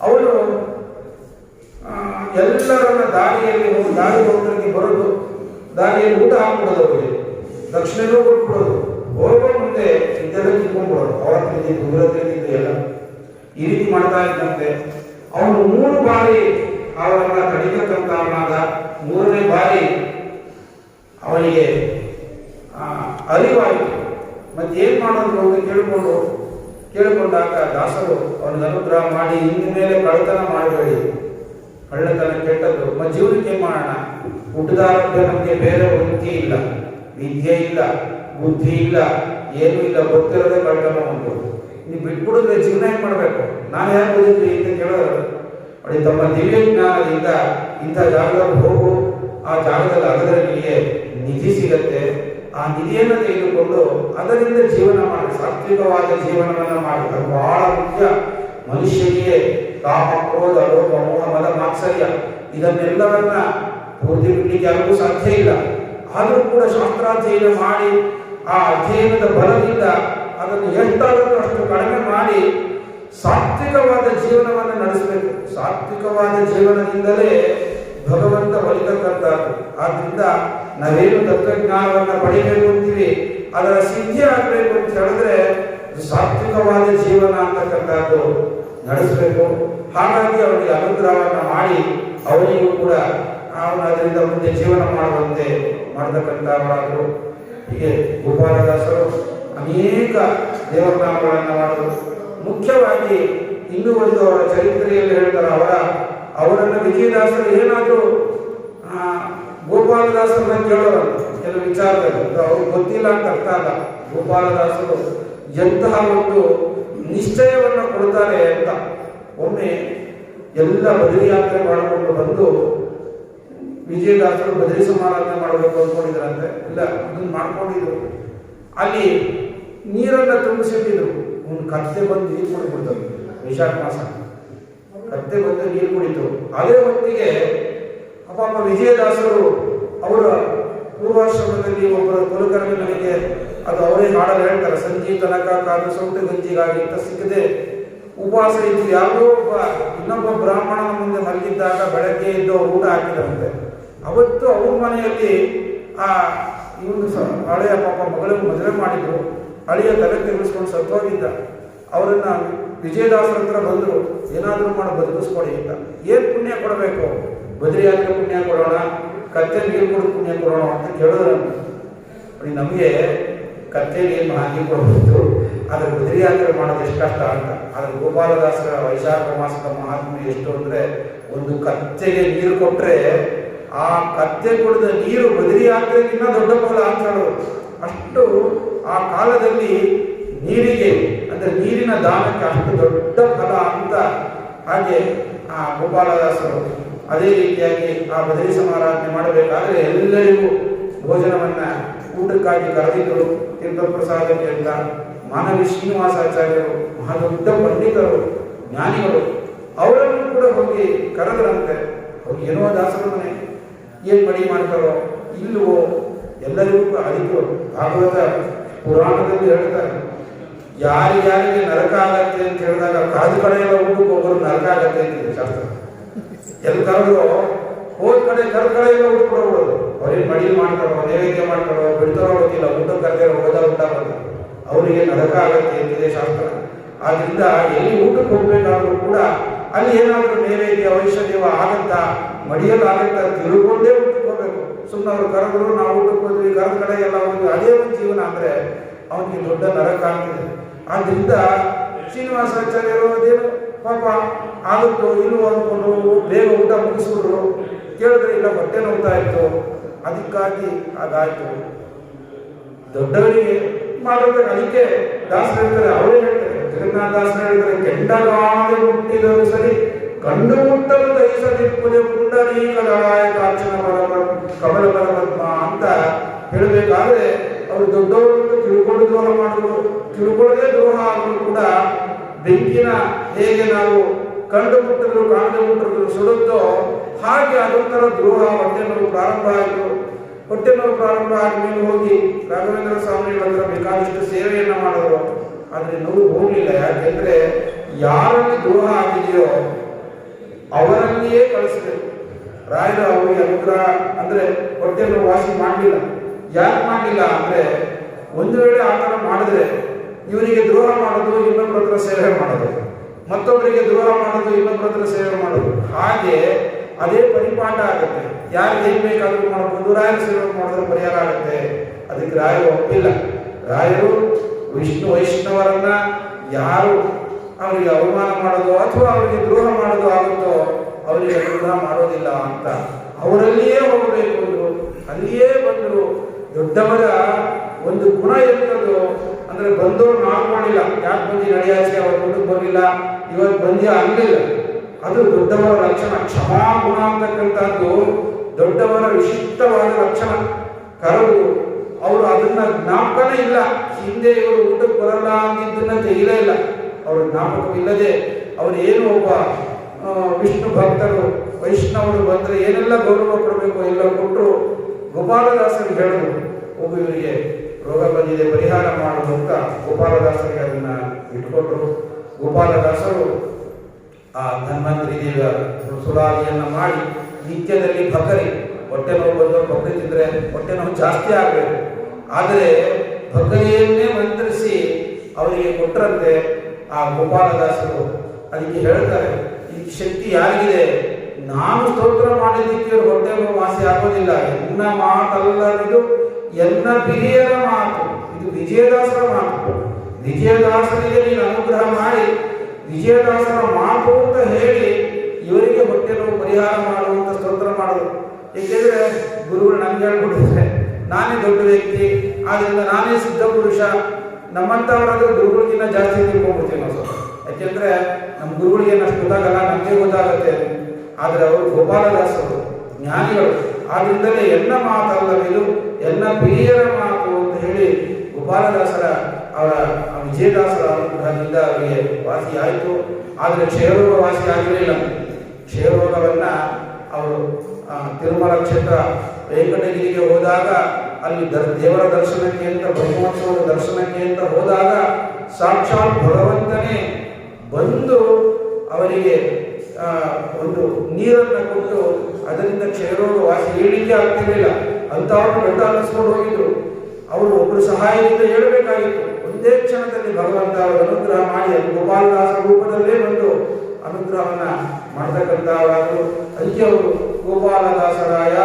ಅವನು ಆ, ಎಲ್ಲರನ್ನ ದಾರಿಯಲ್ಲಿ ಹೋಗಿ ದಾರಿ ಹೋಗ್ಲಿಕ್ಕೆ ಬರೋದು ದಾರಿಯಲ್ಲಿ ಊಟ ಹಾಕ್ಬಿಡೋದು ಅವರಿಗೆ ದಕ್ಷಿಣನೂ ಕೊಟ್ಬಿಡೋದು. ಹೋಗೋ ಮುಂದೆ ಇದೆಲ್ಲ ಕಿತ್ಕೊಂಡ್ಬಿಡೋದು. ಅವರ ತಿಳಿದಿದ್ದು ಇವರ ತಿಳಿದಿದ್ದು ಎಲ್ಲ. ಈ ರೀತಿ ಮಾಡ್ತಾ ಇದ್ದಂತೆ. ಅವನು ಮೂರು ಬಾರಿ ಅವರನ್ನ ತಡಿತಕ್ಕಂಥವನಾದ ಮೂರನೇ ಬಾರಿ ಅವನಿಗೆ ಅರಿವಾಯಿತು. ಮತ್ತೆ ಏನ್ ಮಾಡೋದು ಅಂತ ಕೇಳಿಕೊಂಡು ಕೇಳಿಕೊಂಡಾಗ ದಾಸರು ಅವನಿಗೆ ಅನುಗ್ರಹ ಮಾಡಿ, ಇನ್ನು ಮೇಲೆ ಕಳ್ಳತನ ಮಾಡಬೇಡಿ. ಕಳ್ಳತನ ಕೆಟ್ಟದ್ದು. ನಮ್ಮ ಜೀವನಕ್ಕೆ ಮಾಡೋಣ ಹುಟ್ಟದಾರಕ್ಕೆ ನಮಗೆ ಬೇರೆ ವೃತ್ತಿ ಇಲ್ಲ. ವಿದ್ಯೆ ಇಲ್ಲ, ಬುದ್ಧಿ ಇಲ್ಲ, ಏನೂ ಇಲ್ಲ ಗೊತ್ತಿರೋದೇ ಕಳ್ಳತನ ಉಂಟು ನೀವು ಬಿಟ್ಬಿಡಿದ್ರೆ ಜೀವನ ಏನು ಮಾಡಬೇಕು? ನಾನು ಯಾಕೆ ಓದಿದ್ರಿ ಅಂತ ಕೇಳೋರು ನೋಡಿ, ತಮ್ಮ ದಿವ್ಯ ಜ್ಞಾನದಿಂದ ಇಂಥ ಜಾಗದಲ್ಲಿ ಹೋಗು. ಆ ಜಾಗದಲ್ಲಿ ನಿನಗೆ ನಿಧಿ ಸಿಗತ್ತೆ. ಆ ನಿಧಿಯನ್ನು ತೆಗೆದುಕೊಂಡು ಅದರಿಂದ ಜೀವನ ಮಾಡಿ ಸಾತ್ವಿಕವಾದ ಜೀವನವನ್ನು ಮಾಡಿ. ಅದು ಬಹಳ ಮುಖ್ಯ. ಮನುಷ್ಯನಿಗೆ ಕಾಮ ಕ್ರೋಧ, ಲೋಪ, ಮೋಹ, ಮದ, ಮಾತ್ಸರ್ಯ ಇದನ್ನೆಲ್ಲವನ್ನ ಪೂರ್ತಿ ಬಿಡಲಿಕ್ಕೆ ಯಾರಿಗೂ ಸಾಧ್ಯ ಇಲ್ಲ. ಆದರೂ ಕೂಡ ಶಾಸ್ತ್ರಾಧ್ಯಯನ ಮಾಡಿ, ಆ ಅಧ್ಯಯನದ ಬಲದಿಂದ ಅದನ್ನು ಎಷ್ಟಾದರೂ ಅಷ್ಟು ಕಡಿಮೆ ಮಾಡಿ ಸಾತ್ವಿಕವಾದ ಜೀವನವನ್ನು ನಡೆಸಬೇಕು. ಸಾತ್ವಿಕವಾದ ಜೀವನದಿಂದಲೇ ಭಗವಂತ ಒಲಿತಕ್ಕಂಥದ್ದು ಆದ್ರಿಂದ ನಾವೇನು ತತ್ವಜ್ಞಾನವನ್ನ ಪಡಿಬೇಕು ಅಂತೀವಿ, ಅದರ ಸಿದ್ಧಿ ಆಗಬೇಕು ಅಂತ ಹೇಳಿದ್ರೆ ಸಾತ್ವಿಕವಾದ ಜೀವನ ಅಂತಕ್ಕಂಥದ್ದು ನಡೆಸಬೇಕು. ಹಾಗಾಗಿ ಅವರಿಗೆ ಅನುಗ್ರಹವನ್ನ ಮಾಡಿ ಅವರಿಗೂ ಕೂಡ ಅವನು ಅದರಿಂದ ಮುಂದೆ ಜೀವನ ಮಾಡುವಂತೆ ಮಾಡತಕ್ಕಂಥವರಾದರು. ಹೀಗೆ ಗೋಪಾಲದಾಸರು ಅನೇಕ ದೇವನಾಮಗಳನ್ನು ಮಾಡಿದರು. ಮುಖ್ಯವಾಗಿ ಇನ್ನೂ ಒಂದು ಅವರ ಚರಿತ್ರೆಯಲ್ಲಿ ಹೇಳ್ತಾರೆ ಅವರ, ಅವರನ್ನು ವಿಜಯದಾಸರು ಏನಾದರೂ ಗೋಪಾಲದಾಸರನ್ನ ಕೇಳೋರಲ್ಲ ಕೆಲವು ವಿಚಾರದಲ್ಲಿ. ಅವ್ರು ಗೊತ್ತಿಲ್ಲ ಅಂತ ಅರ್ಥ ಅಲ್ಲ. ಗೋಪಾಲದಾಸರು ಎಂತಹ ಒಂದು ನಿಶ್ಚಯವನ್ನು ಕೊಡ್ತಾರೆ ಅಂತ. ಒಮ್ಮೆ ಎಲ್ಲ ಬದರಿ ಯಾತ್ರೆ ಮಾಡಿಕೊಂಡು ಬಂದು ವಿಜಯದಾಸರು ಬದರಿ ಸಮಾರಾಧನೆ ಮಾಡಬೇಕು ಅಂದ್ಕೊಂಡಿದ್ರಂತೆ. ಇಲ್ಲ, ಅದನ್ನ ಮಾಡ್ಕೊಂಡಿದ್ರು. ಅಲ್ಲಿ ನೀರನ್ನ ತುಂಬಿಸಿಟ್ಟಿದ್ರು. ಒಂದು ಕತ್ತೆ ಬಂದು ನೀರು ಕುಡಿಬಿಡ್ತಾರೆ ವೈಶಾಖ ಮಾಸ. ಕತ್ತೆ ಬಂದು ನೀರು ಕುಡಿತು. ಅದೇ ಹೊತ್ತಿಗೆ ಅಪ್ಪ ವಿಜಯದಾಸರು ಅವರ ಪೂರ್ವಾಶ್ರಮದಲ್ಲಿ ಒಬ್ಬರ ಕುಲಕರ್ಮಿಗಳಿಗೆ ಅದು ಅವರೇ ಹಾಡಲು ಹೇಳ್ತಾರೆ. ಸಂಜೆ ತನಕ ಕಾದು ಸೌಟು ಗಂಜಿಗಾಗಿ ಅಂತ ಸಿಕ್ಕದೆ ಉಪವಾಸ ಇದ್ದು ಯಾವುದೋ ಒಬ್ಬ ಇನ್ನೊಬ್ಬ ಬ್ರಾಹ್ಮಣನ ಮುಂದೆ ಮಲಗಿದ್ದಾಗ ಬೆಳಗ್ಗೆ ಎದ್ದು ಅವ್ರು ಊಟ ಹಾಕಿದ್ರಂತೆ. ಅವತ್ತು ಅವ್ರ ಮನೆಯಲ್ಲಿ ಆ ಇವನು ಹಳೆಯ ಪಾಪ ಮಗಳಿಗೆ ಮದುವೆ ಮಾಡಿದ್ರು. ಹಳೆಯ ತಲೆ ತಿರುಗಿಸ್ಕೊಂಡು ಸತ್ವಾಗಿದ್ದ ಅವರನ್ನ ವಿಜಯದಾಸರ ಹತ್ರ ಬಂದರು. ಏನಾದರೂ ಮಾಡಿ, ಬದುಕಿಸ್ಕೊಡಿ ಅಂತ. ಏನು ಪುಣ್ಯ ಕೊಡಬೇಕು? ಬದ್ರಿ ಯಾತ್ರೆ ಪುಣ್ಯ ಕೊಡೋಣ. ಕತ್ತೆ ನೀರು ಕೊಡೋ, ಪುಣ್ಯ ಕೊಡೋಣ ಅಂತ ಕೇಳಿದ್ರು ನೋಡಿ ನಮಗೆ ಕತ್ತೆ ನೀರು ಹಾಕಿ ಕೊಡಬಹುದು ಆದ್ರೆ ಬದ್ರಿ ಯಾತ್ರೆ ಮಾಡೋದು ಎಷ್ಟು ಕಷ್ಟ ಅಂತ. ಆದರೆ ಗೋಪಾಲದಾಸರ ವೈಶಾಖ ಮಾಸದ ಮಹಾತ್ಮೆ ಎಷ್ಟು ಅಂದರೆ ಒಂದು ಕತ್ತೆಗೆ ನೀರು ಕೊಟ್ಟರೆ ಆ ಕತ್ತೆ ಕುಡಿದ ನೀರು ಬದರಿ ಯಾತ್ರೆಗಿನ್ನ ದೊಡ್ಡ ಫಲ ಅಂತ ಅಷ್ಟು ಆ ಕಾಲದಲ್ಲಿ ನೀರಿಗೆ, ಅಂದರೆ ನೀರಿನ ದಾನಕ್ಕೆ ಅಷ್ಟು ದೊಡ್ಡ ಫಲ ಅಂತ ಹಾಗೆ ಆ ಗೋಪಾಲದಾಸರು ಅದೇ ರೀತಿಯಾಗಿ ಆ ಬದರಿ ಸಮಾರಾಧನೆ ಮಾಡಬೇಕಾದ್ರೆ ಎಲ್ಲರಿಗೂ ಭೋಜನವನ್ನ ಊಟಕ್ಕಾಗಿ ಕರೆದಿದ್ದರು ತೀರ್ಥಪ್ರಸಾದಕ್ಕೆ ಅಂತ ಮಾನವಿ ಶ್ರೀನಿವಾಸಾಚಾರ್ಯರು ಮಹಾದೊಡ್ಡ ಪಂಡಿತರು, ಜ್ಞಾನಿಗಳು, ಅವರನ್ನು ಕೂಡ ಹೋಗಿ ಕರೆದರಂತೆ. ಅವ್ರು ಏನೋ ದಾಸರ ಮನೆ ಏನ್ ಮಡಿ ಮಾಡ್ತಾರೋ ಇಲ್ಲವೋ ಎಲ್ಲರಿಗೂ ಅದಕ್ಕೆ ಭಾಗವತ ಪುರಾಣದಲ್ಲಿ ಹೇಳ್ತಾರೆ ಯಾರಿಗಾರಿಗೆ ನರಕ ಆಗತ್ತೆ ಅಂತ ಹೇಳಿದಾಗ ಕಾದು ಕಡೆ ಎಲ್ಲ ಊಟಕ್ಕೆ ಹೋಗೋರು ನರಕ ಆಗತ್ತೆ ಅಂತ ಶಾಸ್ತ್ರ. ಎಲ್ಲಿ ಕರೆದ್ರು ಹೋದ ಕಡೆ ಕರೆದ ಕಡೆ ಎಲ್ಲ ಊಟ ಕೊಡೋದು ಅವ್ರೇನ್ ಮಡಿ ಮಾಡ್ತಾರೋ ನೈವೇದ್ಯ ಮಾಡ್ತಾರೋ ಬಿಡ್ತಾರೋ ಗೊತ್ತಿಲ್ಲ. ಊಟ ಕರೆದಿರೋ ಹೋದ ಊಟ ಬಂದ ಅವರಿಗೆ ನರಕ ಆಗತ್ತೆ ಅಂತಿದೆ ಶಾಸ್ತ್ರ. ಆದ್ರಿಂದ ಎಲ್ಲಿ ಊಟಕ್ಕೆ ಹೋಗ್ಬೇಕಾದ್ರೂ ಕೂಡ ಅಲ್ಲಿ ಏನಾದರೂ ನೈವೇದ್ಯ ವೈಶ್ಯದೇವ ಆಗತ್ತಾ ಮಡಿಯಲ್ಲಿ ಆಗತ್ತಾ ತಿಳ್ಕೊಂಡೇ ಊಟಕ್ಕೆ ಹೋಗ್ಬೇಕು. ಸುಮ್ಮನೆ ಅವ್ರು ಕರೆದ್ರು, ನಾವು ಊಟಕ್ಕೆ ಹೋದ್ವಿ, ಕರೆದ ಕಡೆ ಎಲ್ಲ ಹೋದ್ವಿ. ಅದೇ ಒಂದು ಜೀವನ ಅಂದ್ರೆ ಅವನಿಗೆ ದೊಡ್ಡ ನರಕ ಆಗ್ತಿದೆ. ಆದ್ರಿಂದ ಶ್ರೀನಿವಾಸಾಚಾರ್ಯರು ಅದೇನು ಪಾಪ ಆಗುತ್ತೋ ಇಲ್ಲವೋ ಅಂದ್ಕೊಂಡು ಬೇಗ ಊಟ ಮುಗಿಸ್ಬಿಟ್ರು. ಕೇಳಿದ್ರೆ ಇಲ್ಲ, ಹೊಟ್ಟೆ ನೋವ್ತಾ ಇತ್ತು. ಅದಕ್ಕಾಗಿ ಅದಾಯ್ತು. ದೊಡ್ಡವರಿಗೆ ಮಾಡಿದ್ರೆ ಅದಕ್ಕೆ ದಾಸರು ಹೇಳ್ತಾರೆ, ಅವರೇ ಹೇಳ್ತಾರೆ ಜಗನ್ನಾಥ ದಾಸರು ಹೇಳ್ತಾರೆ ಕೆಂಡಗಾದೆ ಹುಟ್ಟಿದರು ಸರಿ ಕಂಡು ಮುಟ್ಟಲು ದಹಿಸದಿಪ್ಪದೆ ಪುಂಡರೀಕದಳಾಯ ಕಾಂಚನ ಪರಮ ಕಮಲ ಪರಮಾತ್ಮ ಅಂತ ಹೇಳಬೇಕಾದ್ರೆ, ಅವರು ದೊಡ್ಡವರು ತಿಳ್ಕೊಂಡು ದ್ರೋಹ ಮಾಡಿದ್ರು ತಿಳ್ಕೊಳ್ಳದೆ ದ್ರೋಹ ಆದರೂ ಕೂಡ ಬೆಂಕಿನ ಹೇಗೆ ನಾವು ಕಂಡು ಮುಟ್ಟಿದ್ರು ಕಾಣದೆ ಮುಟ್ಟಿದ್ರು ಸುಡುತ್ತೋ ಹಾಗೆ ಅದೊಂಥರ ದ್ರೋಹ ಹೊಟ್ಟೆ ನೋವು ಪ್ರಾರಂಭ ಆಯಿತು. ಹೊಟ್ಟೆ ನೋವು ಪ್ರಾರಂಭ ಆದ್ಮೇಲೆ ಹೋಗಿ ರಾಘವೇಂದ್ರ ಸ್ವಾಮಿ ಹತ್ರ ಬೇಕಾದಷ್ಟು ಸೇವೆಯನ್ನು ಮಾಡಿದ್ರು ಆದರೆ ನೋವು ಹೋಗಲಿಲ್ಲ. ಯಾಕೆಂದ್ರೆ ಯಾರಲ್ಲಿ ದ್ರೋಹ ಆಗಿದೆಯೋ ಅವರಲ್ಲಿಯೇ ಕಳಿಸ್ಬೇಕು. ರಾಯರ ಅವರಿಗೆ ಅನುಗ್ರಹ ಅಂದ್ರೆ ಹೊಟ್ಟೆಯನ್ನು ವಾಸಿ ಮಾಡಲಿಲ್ಲ. ಯಾಕೆ ಮಾಡಲಿಲ್ಲ ಅಂದ್ರೆ ಒಂದು ವೇಳೆ ಆ ಥರ ಮಾಡಿದ್ರೆ ಇವರಿಗೆ ದ್ರೋಹ ಮಾಡೋದು ಇನ್ನೊಬ್ಬರ ಹತ್ರ ಸೇವೆ ಮಾಡೋದು. ಮತ್ತೊಬ್ಬರಿಗೆ ದ್ರೋಹ ಮಾಡೋದು ಇನ್ನೊಬ್ಬರ ಹತ್ರ ಸೇವೆ ಮಾಡೋದು. ಹಾಗೆ ಅದೇ ಪರಿಪಾಠ ಆಗುತ್ತೆ. ಯಾರಿಗೆ ಏನ್ ಬೇಕಾದ್ರೂ ಮಾಡಬಹುದು ರಾಯರ ಸೇವೆ ಮಾಡಿದ್ರೆ ಪರಿಹಾರ ಆಗುತ್ತೆ. ಅದಕ್ಕೆ ರಾಯರು ಒಪ್ಪಿಲ್ಲ. ರಾಯರು ವಿಷ್ಣು ವೈಷ್ಣವರನ್ನ ಯಾರು ಅವರಿಗೆ ಅವಮಾನ ಮಾಡೋದು ಅಥವಾ ಅವರಿಗೆ ದ್ರೋಹ ಮಾಡೋದು ಆಗುತ್ತೋ, ಅವರಿಗೆ ದ್ರೋಹ ಮಾಡೋದಿಲ್ಲ ಅಂತ ಅವರಲ್ಲಿಯೇ ಹೋಗಬೇಕು ಅಲ್ಲಿಯೇ ಬಂದರು. ದೊಡ್ಡವರ ಒಂದು ಗುಣ ಎಂಥದ್ದು ಅಂದ್ರೆ ಬಂದವರು ಮಾಡ್ಕೊಂಡಿಲ್ಲ ಯಾಕೆ ಬಂದಿ ನಡೆಯಾಚೆ ಅವ್ರ ಊಟಕ್ಕೆ ಬರಲಿಲ್ಲ. ಇವತ್ತು ಬಂದಿ ಆಗಲಿಲ್ಲ. ಅದು ದೊಡ್ಡವರ ಲಕ್ಷಣ. ಕ್ಷಮಾ ಗುಣ ಅಂತಕ್ಕಂಥದ್ದು ದೊಡ್ಡವರ ವಿಶಿಷ್ಟವಾದ ಲಕ್ಷಣ. ಕರೆದು ಅವರು ಅದನ್ನ ಜ್ಞಾಪಕನೇ ಇಲ್ಲ. ಹಿಂದೆ ಇವರು ಊಟಕ್ಕೆ ಬರಲ್ಲ ಅಂದಿದ್ದನ್ನ ತೆಗಿಲೇ ಇಲ್ಲ. ಅವರ ಜ್ಞಾಪಕವಿಲ್ಲದೆ ಅವ್ರು ಏನು ಒಬ್ಬ ವಿಷ್ಣು ಭಕ್ತರು, ವೈಷ್ಣವರು ಬಂದ್ರೆ ಏನೆಲ್ಲ ಗೌರವ ಕೊಡಬೇಕು ಎಲ್ಲ ಕೊಟ್ಟರು ಗೋಪಾಲದಾಸರು ಹೇಳಿದ್ರು ಒಬ್ಬ ಇವರಿಗೆ. ರೋಗ ಬಂದಿದೆ, ಪರಿಹಾರ ಮಾಡುವುದು ಅಂತ ಗೋಪಾಲದಾಸರಿಗೆ ಅದನ್ನ ಇಟ್ಕೊಟ್ರು. ಗೋಪಾಲದಾಸರು ಆ ಧನ್ವಂತರಿ ದೇವರ ಸುರಾದಿಯನ್ನ ಮಾಡಿ ನಿತ್ಯದಲ್ಲಿ ಬಕರಿ ಹೊಟ್ಟೆ ನೋವು ಬಂದವರು ಬಕರಿ ತಿಂದ್ರೆ ಹೊಟ್ಟೆ ನೋವು ಜಾಸ್ತಿ ಆಗಬೇಕು. ಆದರೆ ಬಕರಿಯನ್ನೇ ಮಂತ್ರಿಸಿ ಅವರಿಗೆ ಕೊಟ್ಟರಂತೆ ಆ ಗೋಪಾಲದಾಸರು. ಅದಕ್ಕೆ ಹೇಳ್ತಾರೆ, ಈ ಶಕ್ತಿ ಯಾರಿಗಿದೆ? ನಾನು ಸ್ತೋತ್ರ ಮಾಡಿದ್ದಕ್ಕೆ ಹೊಟ್ಟೆ ನೋವು ವಾಸಿ ಆಗೋದಿಲ್ಲ. ಎನ್ನ ಮಾತಲ್ಲದಿದು ಎನ್ನ ಬಿರಿಯರ ಮಾತು. ಇದು ವಿಜಯದಾಸರ ಮಾತು. ವಿಜಯದಾಸರಿಗೆ ನೀನು ಅನುಗ್ರಹ ಮಾಡಿ, ವಿಜಯದಾಸರ ಮಾತು ಅಂತ ಹೇಳಿ ಇವರಿಗೆ ಹೊಟ್ಟೆ ನೋವು ಪರಿಹಾರ ಮಾಡುವಂತ ಸ್ತೋತ್ರ ಮಾಡೋದು. ಏಕೆಂದ್ರೆ ಗುರುಗಳು ನಮ್ಗೆ ಹೇಳ್ಬಿಟ್ಟಿದ್ರೆ ನಾನೇ ದೊಡ್ಡ ವ್ಯಕ್ತಿ, ಆದ್ರಿಂದ ನಾನೇ ಸಿದ್ಧ ಪುರುಷ. ನಮ್ಮಂತವರಾದ್ರೆ ಗುರುಗಳಿಗಿನ್ನ ಜಾಸ್ತಿ ತಿಳ್ಕೊಂಡ್ಬಿಡ್ತೀವಿ ನಾವು ಯಾಕೆಂದ್ರೆ ನಮ್ಮ ಗುರುಗಳಿಗೆ ಅಷ್ಟು ಗೊತ್ತಾಗಲ್ಲ, ನಮಗೆ ಗೊತ್ತಾಗುತ್ತೆ. ಆದ್ರೆ ಅವರು ಗೋಪಾಲದಾಸರು, ಜ್ಞಾನಿಗಳು. ಆದ್ರಿಂದಲೇ ಎಲ್ಲ ಮಾತಲ್ಲವಿದು ಎಲ್ಲ ಪ್ರಿಯರ ಮಾತು ಅಂತ ಹೇಳಿ ಗೋಪಾಲದಾಸರ, ಅವರ ವಿಜಯದಾಸರ ಅನುಗ್ರಹದಿಂದ ಅವರಿಗೆ ವಾಸಿಯಾಯಿತು ಆದರೆ ಕ್ಷಯರೋಗ ವಾಸಿ ಕ್ಷಯರೋಗವನ್ನ ಅವರು ತಿರುಮಲ ಕ್ಷೇತ್ರ ವೆಂಕಟಗಿರಿಗೆ ಹೋದಾಗ ಅಲ್ಲಿ ದರ್, ದೇವರ ದರ್ಶನಕ್ಕೆ ಅಂತ, ಬ್ರಹ್ಮೋತ್ಸವದ ದರ್ಶನಕ್ಕೆ ಅಂತ ಹೋದಾಗ ಸಾಕ್ಷಾತ್ ಭಗವಂತನೇ ಬಂದು ಅವರಿಗೆ ಒಂದು ನೀರನ್ನು ಕೊಟ್ಟು ಅದರಿಂದ ಕ್ಷಯರೋಗ ವಾಸಿ ಹೇಳಲಿಕ್ಕೆ ಆಗ್ತಿರಲಿಲ್ಲ. ಅಂತವರು ಗಂಟ ಅನ್ನಿಸ್ಕೊಂಡು ಹೋಗಿದ್ರು. ಅವರು ಒಬ್ಬರು ಸಹಾಯದಿಂದ ಹೇಳಬೇಕಾಗಿತ್ತು. ಒಂದೇ ಕ್ಷಣದಲ್ಲಿ ಭಗವಂತ ಅವರ ಅನುಗ್ರಹ ಮಾಡಿ ಗೋಪಾಲದಾಸ ರೂಪದಲ್ಲೇ ಬಂದು ಅನುಗ್ರಹವನ್ನ ಮಾಡ್ತಕ್ಕಂಥವರಾದರು. ಅದಕ್ಕೆ ಅವರು, ಗೋಪಾಲದಾಸರಾಯ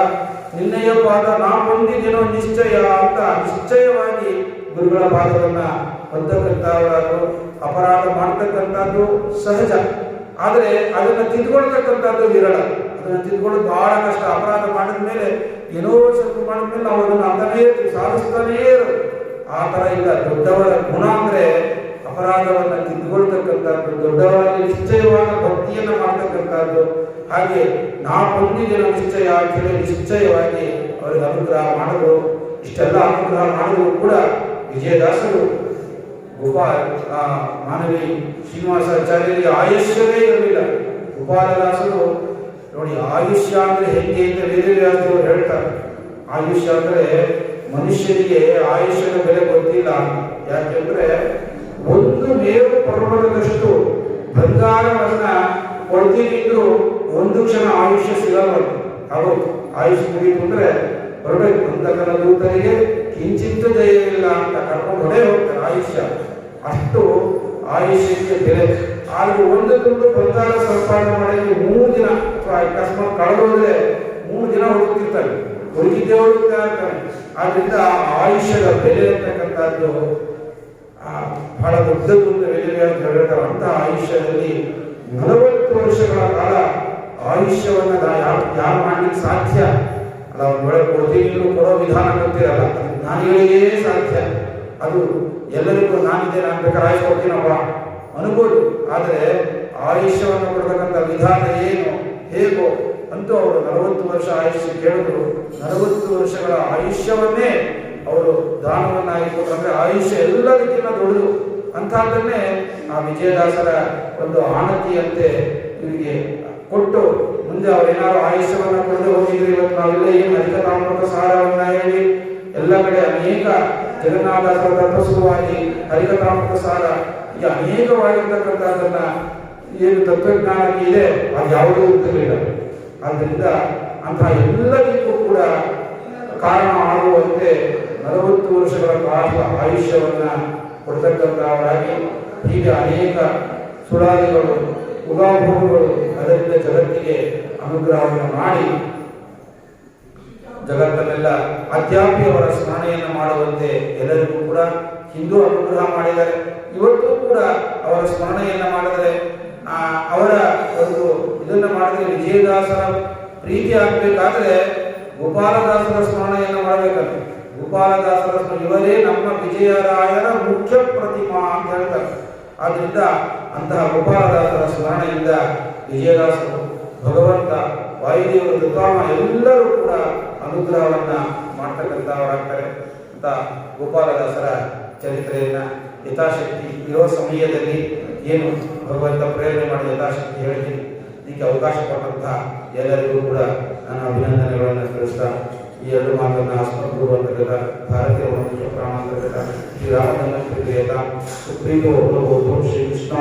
ನಿನ್ನಯ ಪಾದ ನಾ ಹೊಂದಿದ್ದೇನೋ ನಿಶ್ಚಯ ಅಂತ ನಿಶ್ಚಯವಾಗಿ ಗುರುಗಳ ಪಾದವನ್ನ ಹೊಂದಕ್ಕಂಥವರಾದರು ಅಪರಾಧ ಮಾಡ್ತಕ್ಕಂಥದ್ದು ಸಹಜ. ಆದರೆ ಅದನ್ನು ತಿದ್ಕೊಳ್ತಕ್ಕಂಥದ್ದು ವಿರಳ. ಅದನ್ನ ತಿದ್ಕೊಳ್ಳೋದು ಬಹಳ ಕಷ್ಟ ಅಪರಾಧ ಮಾಡಿದ ಮೇಲೆ ಏನೋ ಸ್ವಲ್ಪ ಮಾಡಿದ ಮೇಲೆ ನಾವು ಅದನ್ನು ಅದನ್ನೇ ಸಾಧಿಸ್ತಾನೇ ಇರೋದು. ಆ ಥರ ಇಲ್ಲ. ದೊಡ್ಡವರ ಗುಣ ಅಂದ್ರೆ ಅಪರಾಧವನ್ನು ತಿದ್ದುಕೊಳ್ತಕ್ಕಂಥದ್ದು, ದೊಡ್ಡವರಲ್ಲಿ ನಿಶ್ಚಯವಾದ ಭಕ್ತಿಯನ್ನ ಮಾಡ್ತಕ್ಕಂಥದ್ದು. ಹಾಗೆ ನಾ ಹೊಂದಿದ್ದೇನೆ ನಿಶ್ಚಯ ಕೆಲವು ನಿಶ್ಚಯವಾಗಿ ಅವರಿಗೆ ಅನುಗ್ರಹ ಮಾಡಿದ್ರು ಇಷ್ಟೆಲ್ಲ ಅನುಗ್ರಹ ಮಾಡಿದ್ರು ಕೂಡ ವಿಜಯದಾಸರು ಗೋಪಾಲ್ ಆ, ಮಾನವಿ ಶ್ರೀನಿವಾಸಾಚಾರ್ಯರಿಗೆ ಆಯುಷ್ಯವೇ ಇರಲಿಲ್ಲ. ಗೋಪಾಲದಾಸರು ನೋಡಿ, ಆಯುಷ್ಯ ಅಂದ್ರೆ ಹೆಂಗೆ ಅಂತ ವೇದವ್ಯಾಸರು ಹೇಳ್ತಾರೆ. ಆಯುಷ್ಯ ಅಂದ್ರೆ ಮನುಷ್ಯನಿಗೆ ಆಯುಷ್ಯದ ಬೆಲೆ ಗೊತ್ತಿಲ್ಲ. ಯಾಕೆಂದ್ರೆ ಒಂದು ಮೇರು ಪರ್ವತದಷ್ಟು ಬಂಗಾರವನ್ನ ಕೊಡ್ತೀನಿದ್ರು ಒಂದು ಕ್ಷಣ ಆಯುಷ್ಯ ಸಿಗಲ್ಲ ಅವರು ಆಯುಷ್ಯ ಮುಗೀತು ಅಂದ್ರೆ ಹೊರಬೇಕು ಅಂತಕನ ದೂತರಿಗೆ ಕಿಂಚಿತ್ತು ದಯವಿಲ್ಲ ಅಂತ ಕರ್ಕೊಂಡು ಹೊಡೆ ಹೋಗ್ತಾರೆ ಆಯುಷ್ಯ. ಅಷ್ಟು ಆಯುಷ್ಯಕ್ಕೆ ಬೆಲೆ. ಆದ್ರೆ ಒಂದು ತುಂಡು ಬಂಗಾರ ಸಂಪಾದನೆ ಮಾಡಲಿಕ್ಕೆ ಮೂರು ದಿನ. ಅಕಸ್ಮಾತ್ ಕಳೆದೋದ್ರೆ ಮೂರು ದಿನ ಹುಡುಕ್ತಿರ್ತಾರೆ. ಹುಡುಕಿದ್ದೇ ಹುಡುಕ್ತಾ ಆದ್ರಿಂದ ಆಯುಷ್ಯದ ಬೆಲೆ ಅಂತಕ್ಕಂಥದ್ದು ಬಹಳ ದೊಡ್ಡದು ಅಂತ ಹೇಳ್ತಾರೆ. ಅಂತ ಆಯುಷ್ಯದಲ್ಲಿ ನಲವತ್ತು ವರ್ಷಗಳ ಕಾಲ ಆಯುಷ್ಯವನ್ನ ಯಾರು ಮಾಡ್ಲಿಕ್ಕೆ ಸಾಧ್ಯ? ಅಲ್ಲ ಒಂದು ವೇಳೆ ಕೊಡೋ ವಿಧಾನ ಗೊತ್ತಿರಲ್ಲ. ಜ್ಞಾನಿಗಳಿಗೇ ಸಾಧ್ಯ. ಅದು ಎಲ್ಲರಿಗೂ ನಾನಿದ್ದೇನೆ ಅಂತ ಆಯುಷ್ ಕೊಡ್ತೀನಪ್ಪ ಅನ್ಬೋದು ಆದರೆ ಆಯುಷ್ಯವನ್ನು ಕೊಡ್ತಕ್ಕಂಥ ವಿಧಾನ ಏನು? ಹೇಗೋ? ಅಂತೂ ಅವರು ನಲವತ್ತು ವರ್ಷ ಆಯುಷ್ಯ ಕೇಳಿದ್ರು. ನಲವತ್ತು ವರ್ಷಗಳ ಆಯುಷ್ಯವನ್ನೇ ಅವರು ದಾನವನ್ನಾಗಿ ಕೊಟ್ಟರೆ ಆಯುಷ್ಯ ಆಯುಷ್ಯ ಎಲ್ಲದಕ್ಕಿಂತ ದೊಡ್ಡದು. ಅಂಥದ್ದನ್ನೇ ಆ ವಿಜಯದಾಸರ ಒಂದು ಆಣತಿಯಂತೆ ಇವರಿಗೆ ಕೊಟ್ಟು ಮುಂದೆ ಅವರೇನಾದ್ರು ಆಯುಷ್ಯವನ್ನು ಕೊಡದೆ ಹೋಗಿದ್ರೆ ಇವತ್ತು ನಾವೆಲ್ಲ ಏನು ಹರಿಕಥಾಮೃತ ಸಾರವನ್ನ ಹೇಳಿ ಎಲ್ಲ ಕಡೆ ಅನೇಕ ಜಗನ್ನಾಥಾಸರ ತಪಸ್ಸುವಾಗಿ ಹರಿಕಥಾಮೃತ ಸಾರ ಈಗ ಅನೇಕವಾಗಿರ್ತಕ್ಕಂಥದ್ದನ್ನ ಏನು ತತ್ವಜ್ಞಾನಕ್ಕೆ ಇದೆ, ಅದು ಯಾವುದೂ ಉತ್ತರವಿಲ್ಲ ಆದ್ದರಿಂದ ಅಂತಹ ಎಲ್ಲದಕ್ಕೂ ಕೂಡ ಕಾರಣ ಆಗುವಂತೆ ನಲವತ್ತು ವರ್ಷಗಳ ಕಾಲ ಆಯುಷ್ಯವನ್ನ ಕೊಡ್ತಕ್ಕಂಥವರಾಗಿ ಹೀಗೆ ಅನೇಕ ಸುಳಾದಿಗಳು ಉಗಾಭೋಗಗಳು ಅದರಿಂದ ಜಗತ್ತಿಗೆ ಅನುಗ್ರಹವನ್ನು ಮಾಡಿ ಜಗತ್ತನ್ನೆಲ್ಲ ಅಧ್ಯಾಪಿಯವರ ಸ್ಮರಣೆಯನ್ನು ಮಾಡುವಂತೆ ಎಲ್ಲರಿಗೂ ಕೂಡ ಹಿಂದೂ ಅನುಗ್ರಹ ಮಾಡಿದ್ದಾರೆ. ಇವತ್ತು ಕೂಡ ಅವರ ಸ್ಮರಣೆಯನ್ನು ಮಾಡಿದರೆ ಅವರ ಒಂದು ಇದನ್ನು ಮಾಡಿದ್ರೆ ವಿಜಯದಾಸರ ಪ್ರೀತಿ ಆಗಬೇಕಾದ್ರೆ ಗೋಪಾಲದಾಸರ ಸ್ಮರಣೆಯನ್ನು ಮಾಡಬೇಕಂತೆ. ಗೋಪಾಲದಾಸರ ಇವರೇ ನಮ್ಮ ವಿಜಯರಾಯರ ಮುಖ್ಯ ಪ್ರತಿಮಾ ಅಂತ ಹೇಳ್ತಾರೆ. ಆದ್ರಿಂದ ಅಂತಹ ಗೋಪಾಲದಾಸರ ಸ್ಮರಣೆಯಿಂದ ವಿಜಯದಾಸರು, ಭಗವಂತ, ವಾಯುದೇವರು ಋತಾಮ ಎಲ್ಲರೂ ಕೂಡ ಅನುಗ್ರಹವನ್ನ ಮಾಡ್ತಕ್ಕಂಥವರಾಗ್ತಾರೆ ಅಂತ ಗೋಪಾಲದಾಸರ ಚರಿತ್ರೆಯನ್ನ ಯಥಾಶಕ್ತಿ ಇರೋ ಸಮಯದಲ್ಲಿ ಏನು ಭಗವಂತ ಪ್ರೇರಣೆ ಮಾಡಿ ಯಥಾಶಕ್ತಿ ಹೇಳ್ತೀನಿ. ಇದಕ್ಕೆ ಅವಕಾಶ ಕೊಟ್ಟಂತಹ ಎಲ್ಲರಿಗೂ ಕೂಡ ನಾನು ಅಭಿನಂದನೆಗಳನ್ನು ತಿಳಿಸ್ತಾ ಈ ಎರಡು ಮಾತನ್ನ ಆಸ್ಪತ್ರೆ ಅಂತರ್ಗತ ಭಾರತೀಯ ವಂಶ ಪ್ರಾಣ ಶ್ರೀರಾಮಚಂದ್ರ ಶ್ರೀ ರಾಮಚಂದ್ರ ಸುಪ್ರೀತ ಶ್ರೀ ಕೃಷ್ಣ